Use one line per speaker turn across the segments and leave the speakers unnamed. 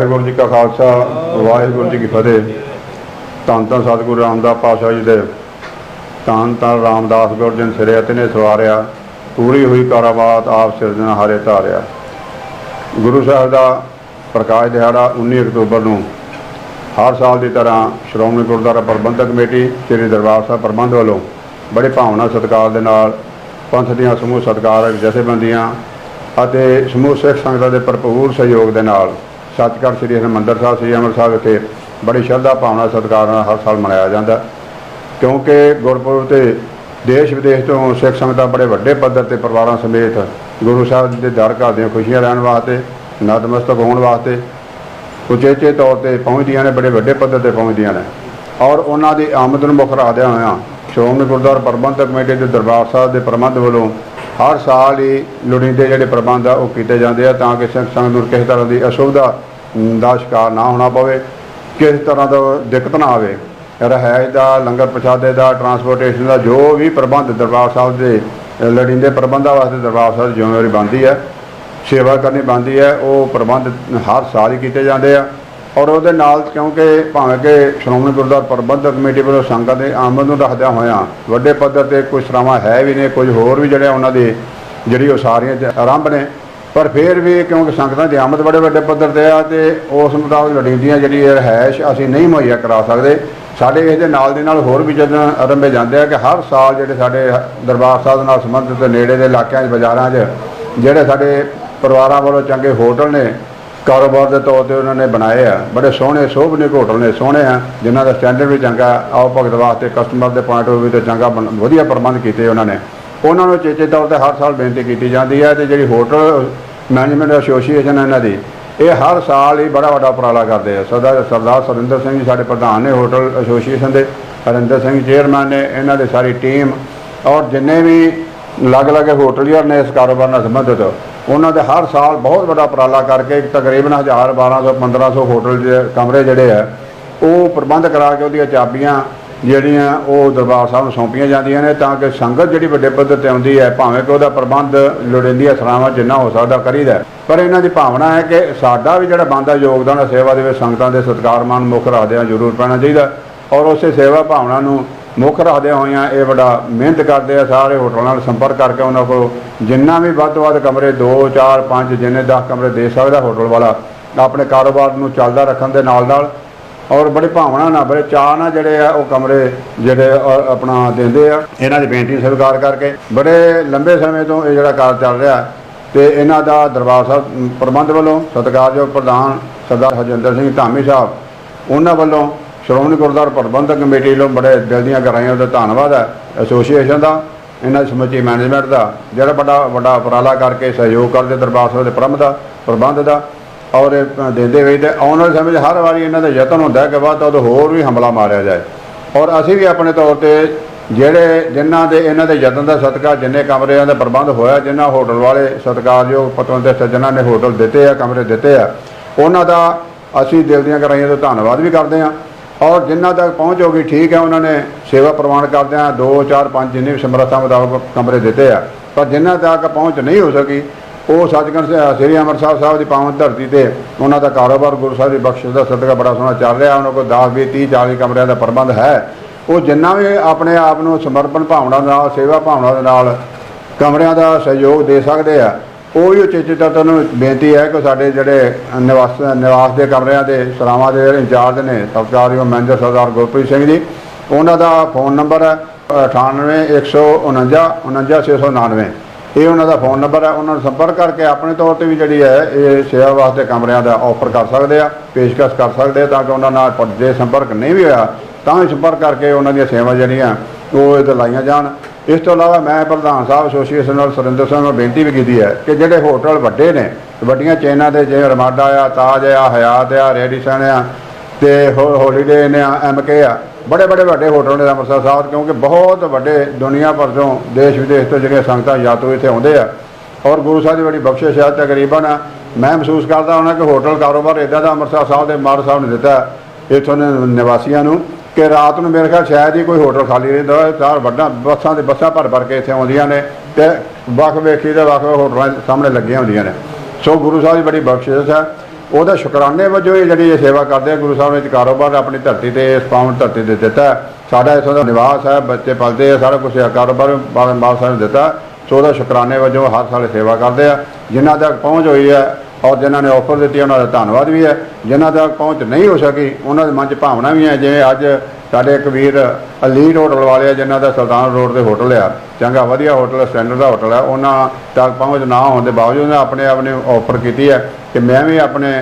ਵਾਹਿਗੁਰੂ ਜੀ ਕਾ ਖਾਲਸਾ, ਵਾਹਿਗੁਰੂ ਜੀ ਕੀ ਫਤਿਹ। ਧੰਨ ਧੰਨ ਸਤਿਗੁਰੂ ਰਾਮਦਾਸ ਪਾਤਸ਼ਾਹ ਜੀ ਦੇ। ਧੰਨ ਧੰਨ ਰਾਮਦਾਸ ਗੁਰਜਨ ਸਿਰੇ ਅਤੇ ਨੇ ਸਵਾਰਿਆ। ਪੂਰੀ ਹੋਈ ਕਾਰਾਬਾਤ ਆਪ ਸਿਰਜਣਾ ਹਾਰੇ ਧਾਰਿਆ। ਗੁਰੂ ਸਾਹਿਬ ਦਾ ਪ੍ਰਕਾਸ਼ ਦਿਹਾੜਾ 19 ਅਕਤੂਬਰ ਨੂੰ ਹਰ ਸਾਲ ਦੀ ਤਰ੍ਹਾਂ ਸ਼੍ਰੋਮਣੀ ਗੁਰਦੁਆਰਾ ਪ੍ਰਬੰਧਕ ਕਮੇਟੀ, ਸ੍ਰੀ ਦਰਬਾਰ ਸਾਹਿਬ ਪ੍ਰਬੰਧ ਵੱਲੋਂ ਬੜੇ ਭਾਵਨਾ ਸਤਿਕਾਰ ਦੇ ਨਾਲ ਪੰਥ ਦੀਆਂ ਸਮੂਹ ਸਤਿਕਾਰਕ ਜਥੇਬੰਦੀਆਂ ਅਤੇ ਸਮੂਹ ਸਿੱਖ ਸੰਗਤਾਂ ਦੇ ਭਰਪੂਰ ਸਹਿਯੋਗ ਦੇ ਨਾਲ ਸੱਚਖੰਡ ਸ੍ਰੀ ਹਰਿਮੰਦਰ ਸਾਹਿਬ, ਸ੍ਰੀ ਅੰਮ੍ਰਿਤਸਰ ਵਿਖੇ ਬੜੀ ਸ਼ਰਧਾ ਭਾਵਨਾ ਸਤਿਕਾਰ ਨਾਲ ਹਰ ਸਾਲ ਮਨਾਇਆ ਜਾਂਦਾ। ਕਿਉਂਕਿ ਗੁਰਪੁਰਬ ਤੇ ਦੇਸ਼ ਵਿਦੇਸ਼ ਤੋਂ ਸਿੱਖ ਸੰਗਤਾਂ ਬੜੇ ਵੱਡੇ ਪੱਧਰ ਤੇ ਪਰਿਵਾਰਾਂ ਸਮੇਤ ਗੁਰੂ ਸਾਹਿਬ ਦੇ ਦਰ ਘਰ ਦੀਆਂ ਖੁਸ਼ੀਆਂ ਰਹਿਣ ਵਾਸਤੇ, ਨਤਮਸਤਕ ਹੋਣ ਵਾਸਤੇ ਉਚੇਚੇ ਤੌਰ ਤੇ ਪਹੁੰਚਦੀਆਂ ਨੇ, ਬੜੇ ਵੱਡੇ ਪੱਧਰ ਤੇ ਪਹੁੰਚਦੀਆਂ ਨੇ। ਔਰ ਉਹਨਾਂ ਦੀ ਆਮਦ ਨੂੰ ਮੁੱਖ ਰੱਖਦਿਆਂ ਹੋਇਆਂ ਸ਼੍ਰੋਮਣੀ ਗੁਰਦੁਆਰਾ ਪ੍ਰਬੰਧਕ ਕਮੇਟੀ ਦੇ ਦਰਬਾਰ ਸਾਹਿਬ ਦੇ ਪ੍ਰਬੰਧ ਵੱਲੋਂ ਹਰ ਸਾਲ ਹੀ ਲੋੜੀਂਦੇ ਜਿਹੜੇ ਪ੍ਰਬੰਧ ਆ ਉਹ ਕੀਤੇ ਜਾਂਦੇ ਆ ਤਾਂ ਕਿ ਸਿੱਖ ਸੰਗਤ ਨੂੰ ਕਿਸੇ ਤਰ੍ਹਾਂ ਦੀ ਅਸੁਵਿਧਾ ਦਾ ਸ਼ਿਕਾਰ ਨਾ ਹੋਣਾ ਪਵੇ, ਕਿਸ ਤਰ੍ਹਾਂ ਦਾ ਦਿੱਕਤ ਨਾ ਆਵੇ। ਰਹਿائش ਦਾ, ਲੰਗਰ ਪ੍ਰਸ਼ਾਦੇ ਦਾ ਟਰਾਂਸਪੋਰਟੇਸ਼ਨ ਦਾ, ਜੋ ਵੀ ਪ੍ਰਬੰਧ ਦਰਬਾਰ ਸਾਹਿਬ ਦੇ ਲੜਿੰਦੇ ਪ੍ਰਬੰਧਾਂ ਵਾਸਤੇ ਦਰਬਾਰ ਸਾਹਿਬ ਦੀ ਜ਼ਿੰਮੇਵਾਰੀ ਬਣਦੀ ਹੈ, ਸੇਵਾ ਕਰਨੀ ਬਣਦੀ ਹੈ, ਉਹ ਪ੍ਰਬੰਧ ਹਰ ਸਾਲ ਹੀ ਕੀਤੇ ਜਾਂਦੇ ਆ। ਔਰ ਉਹਦੇ ਨਾਲ ਕਿਉਂਕਿ ਭਾਵੇਂ ਕਿ ਸ਼੍ਰੋਮਣੀ ਗੁਰਦੁਆਰਾ ਪ੍ਰਬੰਧਕ ਕਮੇਟੀ ਵੱਲੋਂ ਸੰਗਤ ਦੇ ਆਮਦ ਨੂੰ ਰੱਖਦਿਆਂ ਹੋਇਆਂ ਵੱਡੇ ਪੱਧਰ ਤੇ ਕੋਈ ਸ਼ਰਾਵਾਂ ਹੈ ਵੀ ਨੇ ਕੁਝ ਹੋਰ ਵੀ ਜਿਹੜੇ ਉਹਨਾਂ ਦੇ, ਜਿਹੜੀ ਉਹ ਸਾਰੀਆਂ ਆਰੰਭ ਨੇ ਪਰ ਫਿਰ ਵੀ ਕਿਉਂਕਿ ਸੰਗਤਾਂ ਦੀ ਆਮਦ ਬੜੇ ਵੱਡੇ ਪੱਧਰ ਤੇ ਆ ਤੇ ਉਸ ਮੁਤਾਬਕ ਲੋੜੀਂਦੀਆਂ ਜਿਹੜੀ ਰਹਿਸ਼ ਅਸੀਂ ਨਹੀਂ ਮੁਹੱਈਆ ਕਰਾ ਸਕਦੇ। ਸਾਡੇ ਇਹਦੇ ਨਾਲ ਦੇ ਨਾਲ ਹੋਰ ਵੀ ਜਦੋਂ ਅਰੰਭੇ ਜਾਂਦੇ ਆ ਕਿ ਹਰ ਸਾਲ ਜਿਹੜੇ ਸਾਡੇ ਦਰਬਾਰ ਸਾਹਿਬ ਨਾਲ ਸੰਬੰਧਿਤ ਨੇੜੇ ਦੇ ਇਲਾਕਿਆਂ 'ਚ, ਬਾਜ਼ਾਰਾਂ 'ਚ, ਜਿਹੜੇ ਸਾਡੇ ਪਰਿਵਾਰਾਂ ਵੱਲੋਂ ਚੰਗੇ ਹੋਟਲ ਨੇ, ਕਾਰੋਬਾਰ ਦੇ ਤੌਰ ਤੇ ਉਹਨਾਂ ਨੇ ਬਣਾਏ ਆ। ਬੜੇ ਸੋਹਣੇ, ਸੋਭਨਿਕ ਹੋਟਲ ਨੇ, ਸੋਹਣੇ ਆ, ਜਿਨ੍ਹਾਂ ਦਾ ਸਟੈਂਡਰਡ ਵੀ ਚੰਗਾ ਆਓ ਭਗਤ ਵਾਸਤੇ ਕਸਟਮਰ ਦੇ ਪੁਆਇੰਟ ਆਫ ਵੀ ਤੇ ਚੰਗਾ ਵਧੀਆ ਪ੍ਰਬੰਧ ਕੀਤੇ ਉਹਨਾਂ ਨੇ। ਉਹਨਾਂ ਨੂੰ ਚੇਚੇ ਤੌਰ ਤੇ ਹਰ ਸਾਲ ਬੇਨਤੀ ਕੀਤੀ ਜਾਂਦੀ ਹੈ ਤੇ ਜਿਹੜੀ ਹੋਟਲ ਮੈਨੇਜਮੈਂਟ ਐਸੋਸੀਏਸ਼ਨ ਹੈ ਇਹਨਾਂ ਦੀ, ਇਹ ਹਰ ਸਾਲ ਹੀ ਬੜਾ ਵੱਡਾ ਉਪਰਾਲਾ ਕਰਦੇ ਆ। ਸਰਦਾਰ ਸਰਦਾਰ ਸਰਿੰਦਰ ਸਿੰਘ ਜੀ ਸਾਡੇ ਪ੍ਰਧਾਨ ਨੇ ਹੋਟਲ ਐਸੋਸੀਏਸ਼ਨ ਦੇ, ਹਰਿੰਦਰ ਸਿੰਘ ਚੇਅਰਮੈਨ ਨੇ, ਇਹਨਾਂ ਦੀ ਸਾਰੀ ਟੀਮ ਔਰ ਜਿੰਨੇ ਵੀ ਅਲੱਗ-ਅਲੱਗ ਹੋਟਲੀਅਰ ਨੇ ਇਸ ਕਾਰੋਬਾਰ ਨਾਲ ਸੰਬੰਧਿਤ, ਉਹਨਾਂ ਦੇ ਹਰ ਸਾਲ ਬਹੁਤ ਵੱਡਾ ਉਪਰਾਲਾ ਕਰਕੇ ਤਕਰੀਬਨ 1000 1200 1500 ਹੋਟਲ ਦੇ ਕਮਰੇ ਜਿਹੜੇ ਆ, ਉਹ ਪ੍ਰਬੰਧ ਕਰਾ ਕੇ ਉਹਦੀਆਂ ਚਾਬੀਆਂ ਜਿਹੜੀਆਂ ਉਹ ਦਰਬਾਰ ਸਾਹਿਬ ਨੂੰ ਸੌਂਪੀਆਂ ਜਾਂਦੀਆਂ ਨੇ, ਤਾਂ ਕਿ ਸੰਗਤ ਜਿਹੜੀ ਵੱਡੇ ਪੱਧਰ ਤੇ ਆਉਂਦੀ ਹੈ, ਭਾਵੇਂ ਕਿ ਉਹਦਾ ਪ੍ਰਬੰਧ ਲੋੜੀਂਦੀਆਂ ਸਰਾਵਾਂ ਜਿੰਨਾ ਹੋ ਸਕਦਾ ਕਰੀਦਾ ਪਰ ਇਹਨਾਂ ਦੀ ਭਾਵਨਾ ਹੈ ਕਿ ਸਾਡਾ ਵੀ ਜਿਹੜਾ ਬੰਦਾ ਯੋਗਦਾਨ ਹੈ, ਸੇਵਾ ਦੇ ਵਿੱਚ ਸੰਗਤਾਂ ਦੇ ਸਤਿਕਾਰਮਾਨ ਮੁੱਖ ਰੱਖਦਿਆਂ ਜ਼ਰੂਰ ਪੈਣਾ ਚਾਹੀਦਾ ਔਰ ਉਸੇ ਸੇਵਾ ਭਾਵਨਾ ਨੂੰ ਮੁੱਖ ਰੱਖਦਿਆਂ ਹੋਇਆਂ ਇਹ ਬੜਾ ਮਿਹਨਤ ਕਰਦੇ ਆ ਸਾਰੇ ਹੋਟਲਾਂ ਨਾਲ ਸੰਪਰਕ ਕਰਕੇ ਉਹਨਾਂ ਕੋਲ ਜਿੰਨਾ ਵੀ ਵੱਧ ਤੋਂ ਵੱਧ ਕਮਰੇ 2 4 5 ਜਿੰਨੇ 10 ਕਮਰੇ ਦੇ ਸਕਦਾ ਹੋਟਲ ਵਾਲਾ, ਆਪਣੇ ਕਾਰੋਬਾਰ ਨੂੰ ਚੱਲਦਾ ਰੱਖਣ ਦੇ ਨਾਲ ਨਾਲ ਔਰ ਬੜੇ ਭਾਵਨਾ ਨਾਲ, ਬੜੇ ਚਾਅ ਨਾਲ ਜਿਹੜੇ ਆ, ਉਹ ਕਮਰੇ ਜਿਹੜੇ ਅ- ਆਪਣਾ ਦਿੰਦੇ ਆ। ਇਹਨਾਂ ਦੀ ਬੇਨਤੀ ਸਵੀਕਾਰ ਕਰਕੇ। ਬੜੇ ਲੰਬੇ ਸਮੇਂ ਤੋਂ ਇਹ ਜਿਹੜਾ ਕਾਰਜ ਚੱਲ ਰਿਹਾ, ਤੇ ਇਹਨਾਂ ਦਾ ਦਰਬਾਰ ਸਾਹਿਬ ਪ੍ਰਬੰਧ ਵੱਲੋਂ ਸਤਿਕਾਰਯੋਗ ਪ੍ਰਧਾਨ ਸਰਦਾਰ ਹਰਜਿੰਦਰ ਸਿੰਘ ਧਾਮੀ ਸਾਹਿਬ, ਉਹਨਾਂ ਵੱਲੋਂ ਸ਼੍ਰੋਮਣੀ ਗੁਰਦੁਆਰਾ ਪ੍ਰਬੰਧਕ ਕਮੇਟੀ ਵੱਲੋਂ ਬੜੇ ਦਿਲ ਦੀਆਂ ਗਹਿਰਾਈਆਂ ਦਾ ਧੰਨਵਾਦ ਹੈ। ਐਸੋਸੀਏਸ਼ਨ ਦਾ, ਇਹਨਾਂ ਸਮੁੱਚੀ ਮੈਨੇਜਮੈਂਟ ਦਾ, ਜਿਹੜਾ ਬੜਾ ਵੱਡਾ ਉਪਰਾਲਾ ਕਰਕੇ ਸਹਿਯੋਗ ਕਰਦੇ ਦਰਬਾਰ ਸਾਹਿਬ ਦੇ ਪ੍ਰਬੰਧ ਦਾ ਪ੍ਰਬੰਧ ਦਾ। ਔਰ ਇਹ ਦਿੰਦੇ ਹੋਏ ਤੇ ਆਉਣ ਵਾਲੇ ਸਮੇਂ 'ਚ ਹਰ ਵਾਰੀ ਇਹਨਾਂ ਦਾ ਯਤਨ ਹੁੰਦਾ ਕਿ ਬਾਅਦ ਤੋਂ ਹੋਰ ਵੀ ਹਮਲਾ ਮਾਰਿਆ ਜਾਏ। ਔਰ ਅਸੀਂ ਵੀ ਆਪਣੇ ਤੌਰ ਤੇ ਜਿਹੜੇ ਜਿਨ੍ਹਾਂ ਦੇ ਇਹਨਾਂ ਦੇ ਯਤਨ ਦਾ ਸਦਕਾ, ਜਿੰਨੇ ਕਮਰਿਆਂ ਦਾ ਪ੍ਰਬੰਧ ਹੋਇਆ ਜਿਨ੍ਹਾਂ ਹੋਟਲ ਵਾਲੇ ਸਤਿਕਾਰਯੋਗ ਪਤਵੰਤ ਸੱਜਣਾ ਨੇ ਹੋਟਲ ਦਿੱਤੇ ਆ, ਕਮਰੇ ਦਿੱਤੇ ਆ, ਉਹਨਾਂ ਦਾ ਅਸੀਂ ਦਿਲ ਦੀਆਂ ਗਹਿਰਾਈਆਂ ਤੋਂ ਧੰਨਵਾਦ ਵੀ ਕਰਦੇ ਹਾਂ। ਔਰ ਜਿਨ੍ਹਾਂ ਤੱਕ ਪਹੁੰਚ ਹੋ ਗਈ ਠੀਕ ਹੈ, ਉਹਨਾਂ ਨੇ ਸੇਵਾ ਪ੍ਰਵਾਨ ਕਰਦੇ ਕਰਦਿਆਂ 2 4 5 ਜਿੰਨੇ ਵੀ ਸਮਰੱਥਾ ਮੁਤਾਬਕ ਕਮਰੇ ਦਿੱਤੇ ਆ। ਪਰ ਜਿਨ੍ਹਾਂ ਤੱਕ ਪਹੁੰਚ ਨਹੀਂ ਹੋ ਸਕੀ ਉਹ ਸੱਚਖੰਡ ਸ੍ਰੀ ਅੰਮ੍ਰਿਤਸਰ ਸਾਹਿਬ ਦੀ ਪਾਵਨ ਧਰਤੀ ਤੇ ਉਹਨਾਂ ਦਾ ਕਾਰੋਬਾਰ ਗੁਰੂ ਸਾਹਿਬ ਦੀ ਬਖਸ਼ਿਸ਼ ਦਾ ਸਦਕਾ ਬੜਾ ਸੋਹਣਾ ਚੱਲ ਰਿਹਾ, ਉਹਨਾਂ ਕੋਲ 10 20 30 40 ਕਮਰਿਆਂ ਦਾ ਪ੍ਰਬੰਧ ਹੈ। ਉਹ ਜਿੰਨਾ ਵੀ ਆਪਣੇ ਆਪ ਨੂੰ ਸਮਰਪਣ ਭਾਵਨਾ ਨਾਲ, ਸੇਵਾ ਭਾਵਨਾ ਦੇ ਨਾਲ ਕਮਰਿਆਂ ਦਾ ਸਹਿਯੋਗ ਦੇ ਸਕਦੇ ਆ, ਉਹ ਹੀ ਉਚੇਚੇ ਤੌਰ ਨੂੰ ਬੇਨਤੀ ਹੈ ਕਿ ਸਾਡੇ ਜਿਹੜੇ ਨਿਵਾਸ ਨਿਵਾਸ ਦੇ ਕਮਰਿਆਂ ਦੇ ਸਰਾਵਾਂ ਦੇ ਇੰਚਾਰਜ ਨੇ ਸਤਿਕਾਰਯੋਗ ਮੈਨੇਜਰ ਸਰਦਾਰ ਗੁਰਪ੍ਰੀਤ ਸਿੰਘ ਜੀ, ਉਹਨਾਂ ਦਾ ਫੋਨ ਨੰਬਰ ਹੈ 98 149 ਇਹ ਉਹਨਾਂ ਦਾ ਫੋਨ ਨੰਬਰ ਹੈ, ਉਹਨਾਂ ਨੂੰ ਸੰਪਰਕ ਕਰਕੇ ਆਪਣੇ ਤੌਰ ਤੇ ਵੀ ਜਿਹੜੀ ਹੈ, ਇਹ ਸੇਵਾ ਵਾਸਤੇ ਕਮਰਿਆਂ ਦਾ ਆਫਰ ਕਰ ਸਕਦੇ ਆ, ਪੇਸ਼ਕਸ਼ ਕਰ ਸਕਦੇ ਆ, ਤਾਂ ਕਿ ਉਹਨਾਂ ਨਾਲ ਜੇ ਸੰਪਰਕ ਨਹੀਂ ਵੀ ਹੋਇਆ, ਤਾਂ ਵੀ ਸੰਪਰਕ ਕਰਕੇ ਉਹਨਾਂ ਦੀਆਂ ਸੇਵਾ ਜਿਹੜੀਆਂ, ਉਹ ਇਹ ਲਾਈਆਂ ਜਾਣ। ਇਸ ਤੋਂ ਇਲਾਵਾ ਮੈਂ ਪ੍ਰਧਾਨ ਸਾਹਿਬ ਐਸੋਸੀਏਸ਼ਨ ਨਾਲ ਸੁਰਿੰਦਰ ਸਿੰਘ ਨੂੰ ਬੇਨਤੀ ਵੀ ਕੀਤੀ ਹੈ ਕਿ ਜਿਹੜੇ ਹੋਟਲ ਵੱਡੇ ਨੇ, ਵੱਡੀਆਂ ਚੇਨਾਂ ਦੇ ਜਿਵੇਂ ਰਮਾਡਾ ਆ, ਤਾਜ ਆ, ਹਯਾਤ ਆ ਰੈਡੀਸਨ ਆ ਤੇ ਹੋ- ਹੋਲੀਡੇ ਨੇ ਐਮਕੇ ਆ। ਬੜੇ ਬੜੇ ਵੱਡੇ ਹੋਟਲ ਨੇ ਅੰਮ੍ਰਿਤਸਰ ਸਾਹਿਬ, ਕਿਉਂਕਿ ਬਹੁਤ ਵੱਡੇ ਦੁਨੀਆ ਭਰ ਤੋਂ ਦੇਸ਼ ਵਿਦੇਸ਼ ਤੋਂ ਜਿਹੜੀਆਂ ਸੰਗਤਾਂ ਯਾਤਰੂ ਇੱਥੇ ਆਉਂਦੇ ਆ। ਔਰ ਗੁਰੂ ਸਾਹਿਬ ਦੀ ਬੜੀ ਬਖਸ਼ਿਸ਼ ਹੈ ਤਕਰੀਬਨ ਮੈਂ ਮਹਿਸੂਸ ਕਰਦਾ ਹਾਂ ਕਿ ਹੋਟਲ ਕਾਰੋਬਾਰ ਇਦਾਂ ਦਾ ਅੰਮ੍ਰਿਤਸਰ ਸਾਹਿਬ ਦੇ ਮਾਰ ਸਾਹਿਬ ਨੇ ਦਿੱਤਾ ਇੱਥੋਂ ਦੇ ਨਿਵਾਸੀਆਂ ਨੂੰ ਕਿ ਰਾਤ ਨੂੰ ਮੇਰੇ ਖਿਆਲ ਸ਼ਾਇਦ ਹੀ ਕੋਈ ਹੋਟਲ ਖਾਲੀ ਰਹਿੰਦਾ ਹੋਵੇ ਚਾਰ ਵੱਡਾ ਬੱਸਾਂ ਦੇ ਬੱਸਾਂ ਭਰ ਭਰ ਕੇ ਇੱਥੇ ਆਉਂਦੀਆਂ ਨੇ ਤੇ ਵੱਖ ਵੇਖੀ ਦੇ ਵੱਖ ਵੱਖ ਹੋਟਲਾਂ ਸਾਹਮਣੇ ਲੱਗੀਆਂ ਹੁੰਦੀਆਂ ਨੇ। ਸੋ ਗੁਰੂ ਸਾਹਿਬ ਦੀ ਬੜੀ ਬਖਸ਼ਿਸ਼ ਹੈ ਉਹਦਾ ਸ਼ੁਕਰਾਨੇ ਵਜੋਂ ਇਹ ਜਿਹੜੀ ਇਹ ਸੇਵਾ ਕਰਦੇ ਆ, ਗੁਰੂ ਸਾਹਿਬ ਨੇ ਕਾਰੋਬਾਰ ਆਪਣੀ ਧਰਤੀ ਤੇ, ਇਸ ਪਾਵਨ ਧਰਤੀ ਤੇ ਦਿੱਤਾ। ਸਾਡਾ ਇਥੋਂ ਦਾ ਨਿਵਾਸ ਹੈ, ਬੱਚੇ ਪਲਦੇ ਆ, ਸਾਰਾ ਕੁਝ ਕਾਰੋਬਾਰ ਬਾਲ ਬਾਲ ਸਾਹਿਬ ਨੇ ਦਿੱਤਾ। ਸੋ ਉਹਦਾ ਸ਼ੁਕਰਾਨੇ ਵਜੋਂ ਹਰ ਸਾਲ ਸੇਵਾ ਕਰਦੇ ਆ। ਜਿਨ੍ਹਾਂ ਤੱਕ ਪਹੁੰਚ ਹੋਈ ਹੈ ਔਰ ਜਿਨ੍ਹਾਂ ਨੇ ਆਫਰ ਦਿੱਤੀ, ਉਹਨਾਂ ਦਾ ਧੰਨਵਾਦ ਵੀ ਹੈ। ਜਿਨ੍ਹਾਂ ਤੱਕ ਪਹੁੰਚ ਨਹੀਂ ਹੋ ਸਕੀ, ਉਹਨਾਂ ਦੇ ਮਨ 'ਚ ਭਾਵਨਾ ਵੀ ਹੈ, ਜਿਵੇਂ ਅੱਜ ਸਾਡੇ ਇੱਕ ਵੀਰ ਅਲੀਟ ਹੋਟਲ ਵਾਲੇ ਆ, ਜਿਨ੍ਹਾਂ ਦਾ ਸੁਲਤਾਨ ਰੋਡ ਤੇ ਹੋਟਲ ਆ। ਚੰਗਾ, ਵਧੀਆ ਹੋਟਲ ਸਟੈਂਡਰਡ ਦਾ ਹੋਟਲ ਹੈ ਉਹਨਾਂ ਤੱਕ ਪਹੁੰਚ ਨਾ ਹੋਣ ਦੇ ਬਾਵਜੂਦ ਉਹਨਾਂ ਆਪਣੇ ਆਪ ਨੇ ਆਫਰ ਕੀਤੀ ਹੈ। ਕਿ ਮੈਂ ਵੀ ਆਪਣੇ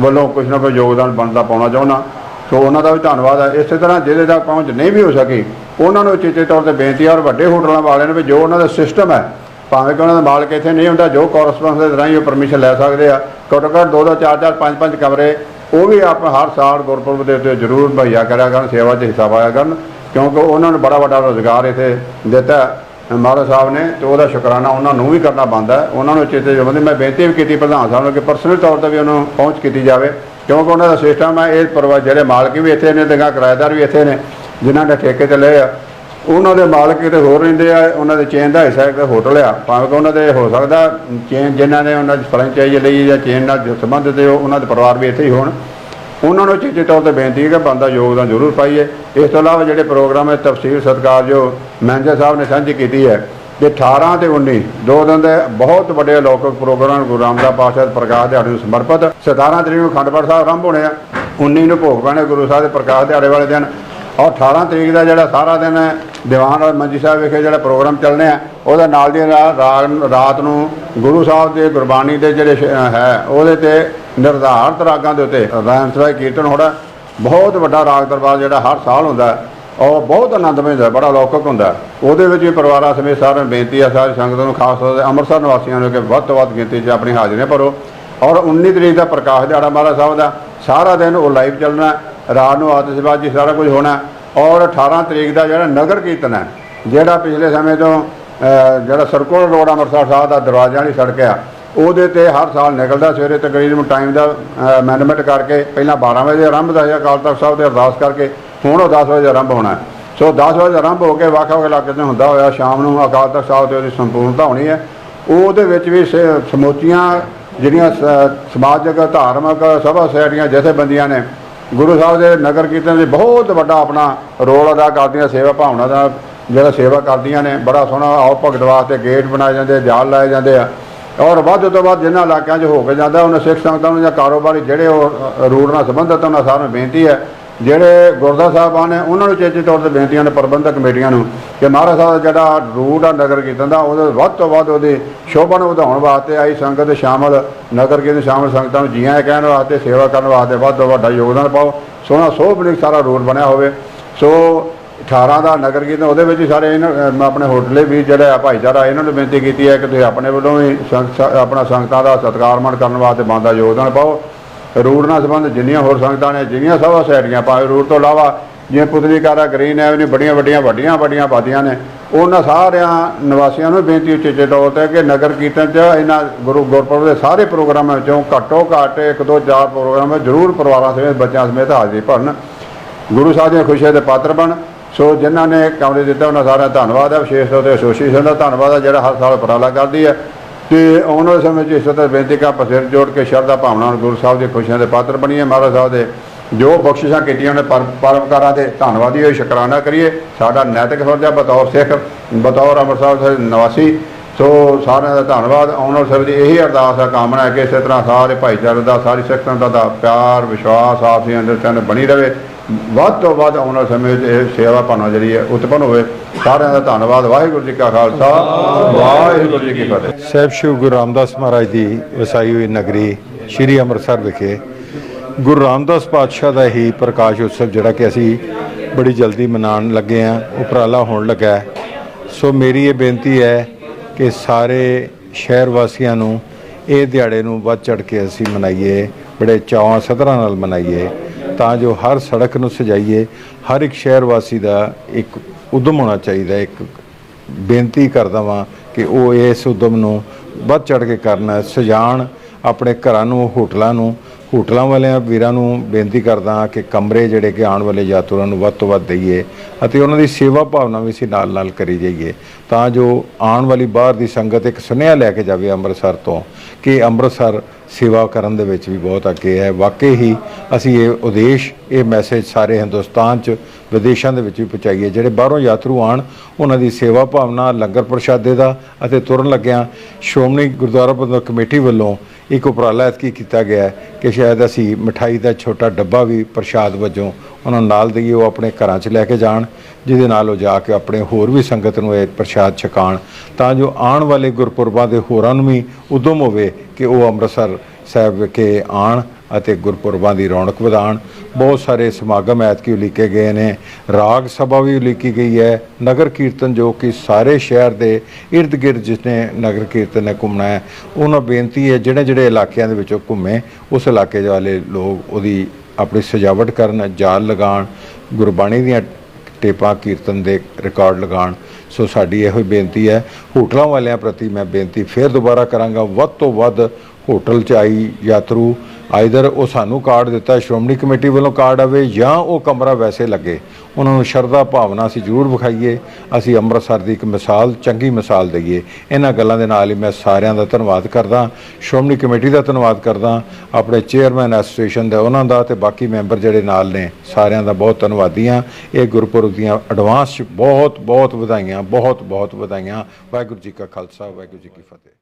ਵੱਲੋਂ ਕੁਝ ਨਾ ਕੁਝ ਯੋਗਦਾਨ ਬਣਦਾ ਪਾਉਣਾ ਚਾਹੁੰਦਾ। ਸੋ ਉਹਨਾਂ ਦਾ ਵੀ ਧੰਨਵਾਦ ਹੈ ਇਸੇ ਤਰ੍ਹਾਂ ਜਿਹਦੇ ਤੱਕ ਪਹੁੰਚ ਨਹੀਂ ਵੀ ਹੋ ਸਕੀ, ਉਹਨਾਂ ਨੂੰ ਉਚੇਚੇ ਤੌਰ ਤੇ ਬੇਨਤੀ ਹੈ ਔਰ ਵੱਡੇ ਹੋਟਲਾਂ ਵਾਲਿਆਂ ਨੂੰ ਵੀ ਜੋ ਉਹਨਾਂ ਦਾ ਸਿਸਟਮ ਹੈ, ਭਾਵੇਂ ਕਿ ਉਹਨਾਂ ਦਾ ਮਾਲਕ ਇੱਥੇ ਨਹੀਂ ਹੁੰਦਾ, ਜੋ ਕੋਰਸਪੋਂਡੈਂਸ ਦੇ ਰਾਹੀਂ ਉਹ ਪਰਮਿਸ਼ਨ ਲੈ ਸਕਦੇ ਆ। ਘੱਟੋ ਘੱਟ ਦੋ ਦੋ ਚਾਰ ਚਾਰ ਪੰਜ ਪੰਜ ਕਮਰੇ, ਉਹ ਵੀ ਆਪ ਹਰ ਸਾਲ ਗੁਰਪੁਰਬ ਦੇ ਉੱਤੇ ਜ਼ਰੂਰ ਮੁਹੱਈਆ ਕਰਿਆ ਕਰਨ, ਸੇਵਾ 'ਚ ਹਿੱਸਾ ਪਾਇਆ ਕਰਨ, ਕਿਉਂਕਿ ਉਹਨਾਂ ਨੂੰ ਬੜਾ ਵੱਡਾ ਰੋਜ਼ਗਾਰ ਇੱਥੇ ਦਿੱਤਾ। ਮਹਾਰਾਜ ਸਾਹਿਬ ਨੇ ਤੇ ਉਹਦਾ ਸ਼ੁਕਰਾਨਾ ਉਹਨਾਂ ਨੂੰ ਵੀ ਕਰਨਾ ਬਣਦਾ ਉਹਨਾਂ ਨੂੰ ਚੇਤੇ ਜਮਦੇ ਮੈਂ ਬੇਨਤੀ ਵੀ ਕੀਤੀ ਪ੍ਰਧਾਨ ਸਾਹਿਬ ਨੂੰ ਕਿ ਪਰਸਨਲ ਤੌਰ ਤੇ ਵੀ ਉਹਨੂੰ ਪਹੁੰਚ ਕੀਤੀ ਜਾਵੇ। ਕਿਉਂਕਿ ਉਹਨਾਂ ਦਾ ਸਿਸਟਮ ਹੈ, ਇਹ ਪਰਿਵਾਰ ਜਿਹੜੇ ਮਾਲਕ ਵੀ ਇੱਥੇ ਨੇ ਤੇ ਕਿਰਾਏਦਾਰ ਵੀ ਇੱਥੇ ਨੇ, ਜਿਨ੍ਹਾਂ ਨੇ ਠੇਕੇ ਤੇ ਲਏ ਆ। ਉਹਨਾਂ ਦੇ ਮਾਲਕ ਕਿਤੇ ਹੋਰ ਰਹਿੰਦੇ ਆ, ਉਹਨਾਂ ਦੇ ਚੇਨ ਦਾ ਹਿੱਸਾ ਇੱਕ ਹੋਟਲ ਆ। ਭਾਵੇਂ ਕਿ ਉਹਨਾਂ ਦੇ ਹੋ ਸਕਦਾ ਚੇਨ ਜਿਨ੍ਹਾਂ ਨੇ ਉਹਨਾਂ ਦੀ ਫਰੈਂਚਾਈਜ਼ ਲਈ ਜਾਂ ਚੇਨ ਨਾਲ ਸੰਬੰਧਿਤ ਉਹ ਉਹਨਾਂ ਦੇ ਪਰਿਵਾਰ ਵੀ ਇੱਥੇ ਹੀ ਹੋਣ। ਉਹਨਾਂ ਨੂੰ ਚੇਚੇ ਤੌਰ ਤੇ ਬੇਨਤੀ ਹੈ ਕਿ ਬੰਦਾ ਯੋਗਦਾਨ ਜ਼ਰੂਰ ਪਾਈਏ। ਇਸ ਤੋਂ ਇਲਾਵਾ ਜਿਹੜੇ ਪ੍ਰੋਗਰਾਮ ਹੈ, ਤਫਸੀਲ ਸਤਕਾਰ ਜੋ ਮੈਨੇਜਰ ਸਾਹਿਬ ਨੇ ਸਾਂਝੀ ਕੀਤੀ ਹੈ ਕਿ 18 ਤੇ 19 ਦੋ ਦਿਨ ਦੇ ਬਹੁਤ ਵੱਡੇ ਅਲੌਕਿਕ ਪ੍ਰੋਗਰਾਮ ਗੁਰੂ ਰਾਮਦਾਸ ਪਾਤਸ਼ਾਹ ਦੇ ਪ੍ਰਕਾਸ਼ ਦਿਹਾੜੇ ਨੂੰ ਸਮਰਪਿਤ। 17 ਤਰੀਕ ਨੂੰ ਖੰਡ ਪਾਠ ਸਾਹਿਬ ਆਰੰਭ ਹੋਣੇ ਆ। 19 ਨੂੰ ਭੋਗ ਪੈਣੇ ਗੁਰੂ ਸਾਹਿਬ ਦੇ ਪ੍ਰਕਾਸ਼ ਦਿਹਾੜੇ ਵਾਲੇ ਦਿਨ। ਔਰ 18 ਤਰੀਕ ਦਾ ਜਿਹੜਾ ਸਾਰਾ ਦਿਨ ਦੀਵਾਨ ਔਰ ਮੰਜੀ ਸਾਹਿਬ ਵਿਖੇ ਜਿਹੜਾ ਪ੍ਰੋਗਰਾਮ ਚੱਲਣੇ ਆ, ਉਹਦਾ ਨਾਲ ਦੀ ਨਾਲ ਰਾ- ਰਾਤ ਨੂੰ ਗੁਰੂ ਸਾਹਿਬ ਦੇ ਗੁਰਬਾਣੀ ਦੇ ਜਿਹੜੇ ਸ਼- ਹੈ, ਉਹਦੇ ਤੇ ਨਿਰਧਾਰਤ ਰਾਗਾਂ ਦੇ ਉੱਤੇ ਰਾਮ ਸਰਾਏ ਕੀਰਤਨ ਹੋਣਾ, ਬਹੁਤ ਵੱਡਾ ਰਾਗ ਦਰਬਾਰ ਜਿਹੜਾ ਹਰ ਸਾਲ ਹੁੰਦਾ ਹੈ, ਔਰ ਬਹੁਤ ਆਨੰਦਮਈ ਹੁੰਦਾ, ਬੜਾ ਲੌਕਿਕ ਹੁੰਦਾ ਉਹਦੇ ਵਿੱਚ ਵੀ ਪਰਿਵਾਰਾਂ ਸਮੇਤ ਸਾਰਿਆਂ ਨੂੰ ਬੇਨਤੀ ਹੈ ਸਾਰੀ ਸੰਗਤ ਨੂੰ, ਖਾਸ ਤੌਰ ਤੇ ਅੰਮ੍ਰਿਤਸਰ ਨਿਵਾਸੀਆਂ ਨੂੰ, ਕਿ ਵੱਧ ਤੋਂ ਵੱਧ ਗਿਣਤੀ 'ਚ ਆਪਣੀ ਹਾਜ਼ਰੀਆਂ ਭਰੋ। ਔਰ 19 ਤਰੀਕ ਦਾ ਪ੍ਰਕਾਸ਼ ਦਿਹਾੜਾ ਮਹਾਰਾਜ ਸਾਹਿਬ ਦਾ, ਸਾਰਾ ਦਿਨ ਉਹ ਲਾਈਵ ਚੱਲਣਾ ਰਾਤ ਨੂੰ ਆਤਿਸ਼ਬਾਜ਼ੀ ਸਾਰਾ ਕੁਝ ਹੋਣਾ ਔਰ 18 ਤਰੀਕ ਦਾ ਜਿਹੜਾ ਨਗਰ ਕੀਰਤਨ ਹੈ, ਜਿਹੜਾ ਪਿਛਲੇ ਸਮੇਂ ਤੋਂ ਜਿਹੜਾ ਸਰਕੂਲਰ ਰੋਡ ਅੰਮ੍ਰਿਤਸਰ ਸਾਹਿਬ ਦਾ ਦਰਵਾਜ਼ਾ ਵਾਲੀ ਸੜਕ ਆ, ਉਹਦੇ ਤੇ ਹਰ ਸਾਲ ਨਿਕਲਦਾ, ਸਵੇਰੇ ਤਕਰੀਬਨ ਟਾਈਮ ਦਾ ਮੈਨੇਜਮੈਂਟ ਕਰਕੇ, ਪਹਿਲਾਂ 12 ਵਜੇ ਆਰੰਭ ਦਾ ਸੀ ਅਕਾਲ ਤਖਤ ਸਾਹਿਬ ਦੇ ਅਰਦਾਸ ਕਰਕੇ, ਹੁਣ ਉਹ 10 ਵਜੇ ਆਰੰਭ ਹੋਣਾ ਸੋ 10 ਵਜੇ ਆਰੰਭ ਹੋ ਕੇ ਵੱਖ-ਵੱਖ ਇਲਾਕੇ 'ਚ ਹੁੰਦਾ ਹੋਇਆ, ਸ਼ਾਮ ਨੂੰ ਅਕਾਲ ਤਖਤ ਸਾਹਿਬ ਤੇ ਉਹਦੀ ਸੰਪੂਰਨਤਾ ਹੋਣੀ ਹੈ। ਉਹਦੇ ਵਿੱਚ ਵੀ ਸ- ਸਮੁੱਚੀਆਂ ਜਿਹੜੀਆਂ ਸ- ਸਮਾਜਿਕ, ਧਾਰਮਿਕ, ਸਭਾ ਸੋਸਾਇਟੀਆਂ ਜਥੇਬੰਦੀਆਂ ਨੇ, ਗੁਰੂ ਸਾਹਿਬ ਦੇ ਨਗਰ ਕੀਰਤਨ ਦੇ ਬਹੁਤ ਵੱਡਾ ਆਪਣਾ ਰੋਲ ਅਦਾ ਕਰਦੀਆਂ, ਸੇਵਾ ਭਾਵਨਾ ਦਾ ਜਿਹੜਾ ਸੇਵਾ ਕਰਦੀਆਂ ਨੇ, ਬੜਾ ਸੋਹਣਾ ਆਓ ਭਗਤ ਵਾਸਤੇ ਗੇਟ ਬਣਾਏ ਜਾਂਦੇ ਜਾਲ ਲਾਏ ਜਾਂਦੇ ਆ। ਔਰ ਵੱਧ ਤੋਂ ਵੱਧ ਜਿਨ੍ਹਾਂ ਇਲਾਕਿਆਂ 'ਚ ਹੋ ਕੇ ਜਾਂਦਾ, ਉਹਨਾਂ ਸਿੱਖ ਸੰਗਤਾਂ ਨੂੰ ਜਾਂ ਕਾਰੋਬਾਰੀ ਜਿਹੜੇ ਉਹ ਰੂਟ ਨਾਲ ਸੰਬੰਧਿਤ ਉਹਨਾਂ ਸਾਰਿਆਂ ਨੂੰ ਬੇਨਤੀ ਹੈ ਜਿਹੜੇ ਗੁਰਦੁਆਰਾ ਸਾਹਿਬਾਨ ਨੇ ਉਹਨਾਂ ਨੂੰ ਚੇਚੇ ਤੌਰ ਤੇ ਬੇਨਤੀਆਂ ਨੇ ਪ੍ਰਬੰਧਕ ਕਮੇਟੀਆਂ ਨੂੰ ਕਿ ਮਹਾਰਾਜ ਸਾਹਿਬ ਦਾ ਜਿਹੜਾ ਰੂਟ ਆ ਨਗਰ ਕੀਰਤਨ ਦਾ, ਉਹਦੇ ਵੱਧ ਤੋਂ ਵੱਧ ਉਹਦੀ ਸ਼ੋਭਾ ਨੂੰ ਵਧਾਉਣ ਵਾਸਤੇ ਆਈ ਸੰਗਤ ਸ਼ਾਮਲ, ਨਗਰ ਕੀਰਤਨ ਸ਼ਾਮਲ ਸੰਗਤਾਂ ਨੂੰ ਜੀਆਂ ਕਹਿਣ ਵਾਸਤੇ, ਸੇਵਾ ਕਰਨ ਵਾਸਤੇ ਵੱਧ ਤੋਂ ਵੱਡਾ ਯੋਗਦਾਨ ਪਾਓ, ਸੋਹਣਾ ਸੋਹਬਨਿਕ ਸਾਰਾ ਰੂਟ ਬਣਿਆ ਹੋਵੇ। ਸੋ 18 ਦਾ ਨਗਰ ਕੀਰਤਨ, ਉਹਦੇ ਵਿੱਚ ਹੀ ਸਾਰੇ ਇਹਨਾਂ ਆਪਣੇ ਹੋਟਲੇ ਵੀ ਜਿਹੜਾ ਆ ਭਾਈਚਾਰਾ, ਇਹਨਾਂ ਨੂੰ ਬੇਨਤੀ ਕੀਤੀ ਹੈ ਕਿ ਤੁਸੀਂ ਆਪਣੇ ਵੱਲੋਂ ਵੀ ਸੰਗਤ ਆਪਣਾ ਸੰਗਤਾਂ ਦਾ ਸਤਿਕਾਰਮਾਨ ਕਰਨ ਵਾਸਤੇ ਬੰਦਾ ਯੋਗਦਾਨ ਪਾਓ। ਰੂਟ ਨਾਲ ਸੰਬੰਧ ਜਿੰਨੀਆਂ ਹੋਰ ਸੰਗਤਾਂ ਨੇ, ਜਿੰਨੀਆਂ ਸਭਾ ਸੈਟੀਆਂ ਪਾਵੇ ਰੂਟ ਤੋਂ ਇਲਾਵਾ ਜਿਵੇਂ ਪੁਤਲੀਕਾਰਾ ਗ੍ਰੀਨ ਐਵਨਿਊ, ਬੜੀਆਂ ਵੱਡੀਆਂ ਵੱਡੀਆਂ ਵੱਡੀਆਂ ਆਬਾਦੀਆਂ ਨੇ, ਉਹਨਾਂ ਸਾਰਿਆਂ ਨਿਵਾਸੀਆਂ ਨੂੰ ਬੇਨਤੀ ਉਚੇਚੇ ਤੌਰ ਤੇ ਕਿ ਨਗਰ ਕੀਰਤਨ 'ਚ ਇਹਨਾਂ ਗੁਰੂ ਗੁਰਪੁਰਬ ਦੇ ਸਾਰੇ ਪ੍ਰੋਗਰਾਮਾਂ ਵਿੱਚੋਂ ਘੱਟੋ ਘੱਟ ਇੱਕ ਦੋ ਚਾਰ ਪ੍ਰੋਗਰਾਮ ਜ਼ਰੂਰ ਪਰਿਵਾਰਾਂ ਸਮੇਤ, ਬੱਚਿਆਂ ਸਮੇਤ ਹਾਜ਼ਰੀ ਭਰਨ। ਗੁਰੂ ਸਾਹਿਬ ਦੀਆਂ ਖੁਸ਼ੀਆਂ ਦੇ ਪਾਤਰ ਬਣ। ਸੋ ਜਿਨ੍ਹਾਂ ਨੇ ਕਮਰੇ ਦਿੱਤਾ, ਉਹਨਾਂ ਸਾਰਿਆਂ ਦਾ ਧੰਨਵਾਦ ਹੈ। ਵਿਸ਼ੇਸ਼ ਤੌਰ ਤੇ ਐਸੋਸੀਏਸ਼ਨ ਦਾ ਧੰਨਵਾਦ ਹੈ, ਜਿਹੜਾ ਹਰ ਸਾਲ ਉਪਰਾਲਾ ਕਰਦੀ ਹੈ। ਤੇ ਆਉਣ ਵਾਲੇ ਸਮੇਂ 'ਚ ਇਸ ਤਰ੍ਹਾਂ ਬੇਨਤੀ ਕਰ ਪਸਿਰ ਜੋੜ ਕੇ ਸ਼ਰਧਾ ਭਾਵਨਾ ਨੂੰ ਗੁਰੂ ਸਾਹਿਬ ਦੀ ਖੁਸ਼ੀਆਂ ਦੇ ਪਾਤਰ ਬਣੀਏ, ਮਹਾਰਾਜ ਸਾਹਿਬ ਦੇ ਜੋ ਬਖਸ਼ਿਸ਼ਾਂ ਕੀਤੀਆਂ ਨੇ ਪਰ- ਪਰਉਪਕਾਰਾਂ ਦੇ, ਧੰਨਵਾਦੀ ਹੋਏ, ਸ਼ੁਕਰਾਨਾ ਕਰੀਏ। ਸਾਡਾ ਨੈਤਿਕ ਫਰਜ਼ ਹੈ ਬਤੌਰ ਸਿੱਖ, ਬਤੌਰ ਅੰਮ੍ਰਿਤਸਰ ਦੇ ਨਿਵਾਸੀ। ਸੋ ਸਾਰਿਆਂ ਦਾ ਧੰਨਵਾਦ। ਆਉਣ ਵਾਲੇ ਸਮੇਂ ਦੀ ਇਹੀ ਅਰਦਾਸ ਹੈ ਕਾਮਨਾ ਹੈ ਕਿ ਇਸੇ ਤਰ੍ਹਾਂ ਸਾਰੇ ਭਾਈਚਾਰੇ ਦਾ, ਸਾਰੀ ਸਿੱਖ ਦਾ ਪਿਆਰ, ਵਿਸ਼ਵਾਸ, ਆਪਸੀ ਅੰਡਰਸਟੈਂਡ ਬਣੀ ਰਹੇ। ਵੱਧ ਤੋਂ ਵੱਧ ਆਉਣ ਵਾਲੇ ਸਮੇਂ ਵਿੱਚ ਇਹ ਸੇਵਾ ਭਾਵਨਾ ਜਿਹੜੀ ਹੈ ਉਤਪੰਨ ਹੋਵੇ। ਸਾਰਿਆਂ ਦਾ ਧੰਨਵਾਦ। ਵਾਹਿਗੁਰੂ ਜੀ ਕਾ ਖਾਲਸਾ। ਵਾਹਿਗੁਰੂ ਜੀ ਕੀ ਫਤਿਹ।
ਸਾਹਿਬ ਸ਼੍ਰੀ ਗੁਰੂ ਰਾਮਦਾਸ ਮਹਾਰਾਜ ਦੀ ਵਸਾਈ ਹੋਈ ਨਗਰੀ ਸ਼੍ਰੀ ਅੰਮ੍ਰਿਤਸਰ ਵਿਖੇ। ਗੁਰੂ ਰਾਮਦਾਸ ਪਾਤਸ਼ਾਹ ਦਾ ਹੀ ਪ੍ਰਕਾਸ਼ ਉਤਸਵ ਜਿਹੜਾ ਕਿ ਅਸੀਂ ਬੜੀ ਜਲਦੀ ਮਨਾਉਣ ਲੱਗੇ ਆ ਉਪਰਾਲਾ ਹੋਣ ਲੱਗਾ ਸੋ ਮੇਰੀ ਇਹ ਬੇਨਤੀ ਹੈ ਕਿ ਸਾਰੇ ਸ਼ਹਿਰ ਵਾਸੀਆਂ ਨੂੰ ਇਹ ਦਿਹਾੜੇ ਨੂੰ ਵੱਧ ਚੜ ਕੇ ਅਸੀਂ ਮਨਾਈਏ, ਬੜੇ ਚਾਵਾਂ ਸਦਰਾਂ ਨਾਲ ਮਨਾਈਏ। ਤਾਂ ਜੋ ਹਰ ਸੜਕ ਨੂੰ ਸਜਾਈਏ, ਹਰ ਇੱਕ ਸ਼ਹਿਰ ਵਾਸੀ ਦਾ ਇੱਕ ਉਦਮ ਹੋਣਾ ਚਾਹੀਦਾ ਇੱਕ ਬੇਨਤੀ ਕਰਦਾ ਵਾਂ ਕਿ ਉਹ ਇਸ ਉਦਮ ਨੂੰ ਵੱਧ ਚੜ ਕੇ ਕਰਨਾ, ਸਜਾਣ, ਆਪਣੇ ਘਰਾਂ ਨੂੰ, ਹੋਟਲਾਂ ਨੂੰ, ਹੋਟਲਾਂ ਵਾਲਿਆਂ ਵੀਰਾਂ ਨੂੰ ਬੇਨਤੀ ਕਰਦਾ ਕਿ ਕਮਰੇ ਜਿਹੜੇ ਕਿ ਆਉਣ ਵਾਲੇ ਯਾਤਰੂਆਂ ਨੂੰ ਵੱਧ ਤੋਂ ਵੱਧ ਦਈਏ ਅਤੇ ਉਹਨਾਂ ਦੀ ਸੇਵਾ ਭਾਵਨਾ ਵੀ ਅਸੀਂ ਨਾਲ ਨਾਲ ਕਰੀ ਜਾਈਏ ਤਾਂ ਜੋ ਆਉਣ ਵਾਲੀ ਬਾਹਰ ਦੀ ਸੰਗਤ ਇੱਕ ਸੁਨੇਹਾ ਲੈ ਕੇ ਜਾਵੇ ਅੰਮ੍ਰਿਤਸਰ ਤੋਂ ਕਿ ਅੰਮ੍ਰਿਤਸਰ ਸੇਵਾ ਕਰਨ ਦੇ ਵਿੱਚ ਵੀ ਬਹੁਤ ਅੱਗੇ ਹੈ। ਵਾਕਈ ਹੀ ਅਸੀਂ ਇਹ ਉਦੇਸ਼, ਇਹ ਮੈਸੇਜ ਸਾਰੇ ਹਿੰਦੁਸਤਾਨ 'ਚ, ਵਿਦੇਸ਼ਾਂ ਦੇ ਵਿੱਚ ਵੀ ਪਹੁੰਚਾਈਏ। ਜਿਹੜੇ ਬਾਹਰੋਂ ਯਾਤਰੂ ਆਣ ਉਹਨਾਂ ਦੀ ਸੇਵਾ ਭਾਵਨਾ ਲੰਗਰ ਪ੍ਰਸ਼ਾਦੇ ਦਾ ਅਤੇ ਤੁਰਨ ਲੱਗਿਆਂ ਸ਼੍ਰੋਮਣੀ ਗੁਰਦੁਆਰਾ ਪ੍ਰਬੰਧਕ ਕਮੇਟੀ ਵੱਲੋਂ ਇੱਕ ਉਪਰਾਲਾ ਐਤਕੀ ਕੀਤਾ ਗਿਆ ਕਿ ਸ਼ਾਇਦ ਅਸੀਂ ਮਠਾਈ ਦਾ ਛੋਟਾ ਡੱਬਾ ਵੀ ਪ੍ਰਸ਼ਾਦ ਵਜੋਂ ਉਹਨਾਂ ਨੂੰ ਨਾਲ ਦਈਏ, ਉਹ ਆਪਣੇ ਘਰਾਂ 'ਚ ਲੈ ਕੇ ਜਾਣ, ਜਿਹਦੇ ਨਾਲ ਉਹ ਜਾ ਕੇ ਆਪਣੇ ਹੋਰ ਵੀ ਸੰਗਤ ਨੂੰ ਇਹ ਪ੍ਰਸ਼ਾਦ ਛਕਾਣ। ਤਾਂ ਜੋ ਆਉਣ ਵਾਲੇ ਗੁਰਪੁਰਬਾਂ ਦੇ ਹੋਰਾਂ ਨੂੰ ਵੀ ਉਦਮ ਹੋਵੇ ਕਿ ਉਹ ਅੰਮ੍ਰਿਤਸਰ ਸਾਹਿਬ ਵਿਖੇ ਆਣ ਅਤੇ ਗੁਰਪੁਰਬਾਂ ਦੀ ਰੌਣਕ ਵਧਾਉਣ। ਬਹੁਤ ਸਾਰੇ ਸਮਾਗਮ ਐਤਕੀ ਉਲੀਕੇ ਗਏ ਨੇ। ਰਾਗ ਸਭਾ ਵੀ ਉਲੀਕੀ ਗਈ ਹੈ। ਨਗਰ ਕੀਰਤਨ ਜੋ ਕਿ ਸਾਰੇ ਸ਼ਹਿਰ ਦੇ ਇਰਦ ਗਿਰਦ ਜਿਸਨੇ ਨਗਰ ਕੀਰਤਨ ਨੇ ਘੁੰਮਣਾ ਹੈ, ਉਹਨਾਂ ਬੇਨਤੀ ਹੈ ਜਿਹੜੇ ਜਿਹੜੇ ਇਲਾਕਿਆਂ ਦੇ ਵਿੱਚੋਂ ਘੁੰਮੇ, ਉਸ ਇਲਾਕੇ ਵਾਲੇ ਲੋਕ ਉਹਦੀ ਆਪਣੀ ਸਜਾਵਟ ਕਰਨ, ਜਾਲ ਲਗਾਉਣ, ਗੁਰਬਾਣੀ ਦੀਆਂ ਟੇਪਾਂ ਕੀਰਤਨ ਦੇ ਰਿਕਾਰਡ ਲਗਾਉਣ। ਸੋ ਸਾਡੀ ਇਹੋ ਹੀ ਬੇਨਤੀ ਹੈ। ਹੋਟਲਾਂ ਵਾਲਿਆਂ ਪ੍ਰਤੀ ਮੈਂ ਬੇਨਤੀ ਫੇਰ ਦੁਬਾਰਾ ਕਰਾਂਗਾ। ਵੱਧ ਤੋਂ ਵੱਧ ਹੋਟਲ 'ਚ ਆਈ ਯਾਤਰੂ। ਆਈਦਰ ਉਹ ਸਾਨੂੰ ਕਾਰਡ ਦਿੱਤਾ, ਸ਼੍ਰੋਮਣੀ ਕਮੇਟੀ ਵੱਲੋਂ ਕਾਰਡ ਆਵੇ ਜਾਂ ਉਹ ਕਮਰਾ ਵੈਸੇ ਲੱਗੇ। ਉਹਨਾਂ ਨੂੰ ਸ਼ਰਧਾ ਭਾਵਨਾ ਅਸੀਂ ਜ਼ਰੂਰ ਵਿਖਾਈਏ। ਅਸੀਂ ਅੰਮ੍ਰਿਤਸਰ ਦੀ ਇੱਕ ਮਿਸਾਲ, ਚੰਗੀ ਮਿਸਾਲ ਦਈਏ। ਇਹਨਾਂ ਗੱਲਾਂ ਦੇ ਨਾਲ ਹੀ ਮੈਂ ਸਾਰਿਆਂ ਦਾ ਧੰਨਵਾਦ ਕਰਦਾ, ਸ਼੍ਰੋਮਣੀ ਕਮੇਟੀ ਦਾ ਧੰਨਵਾਦ ਕਰਦਾ, ਆਪਣੇ ਚੇਅਰਮੈਨ ਐਸੋਸੀਏਸ਼ਨ ਦੇ, ਉਹਨਾਂ ਦਾ ਤੇ ਬਾਕੀ ਮੈਂਬਰ ਜਿਹੜੇ ਨਾਲ ਨੇ, ਸਾਰਿਆਂ ਦਾ ਬਹੁਤ ਧੰਨਵਾਦੀ ਹਾਂ ਇਹ ਗੁਰਪੁਰਬ ਦੀਆਂ ਐਡਵਾਂਸ 'ਚ ਬਹੁਤ ਬਹੁਤ ਵਧਾਈਆਂ, ਬਹੁਤ ਬਹੁਤ ਵਧਾਈਆਂ। ਵਾਹਿਗੁਰੂ ਜੀ ਕਾ ਖਾਲਸਾ, ਵਾਹਿਗੁਰੂ ਜੀ ਕੀ ਫਤਿਹ।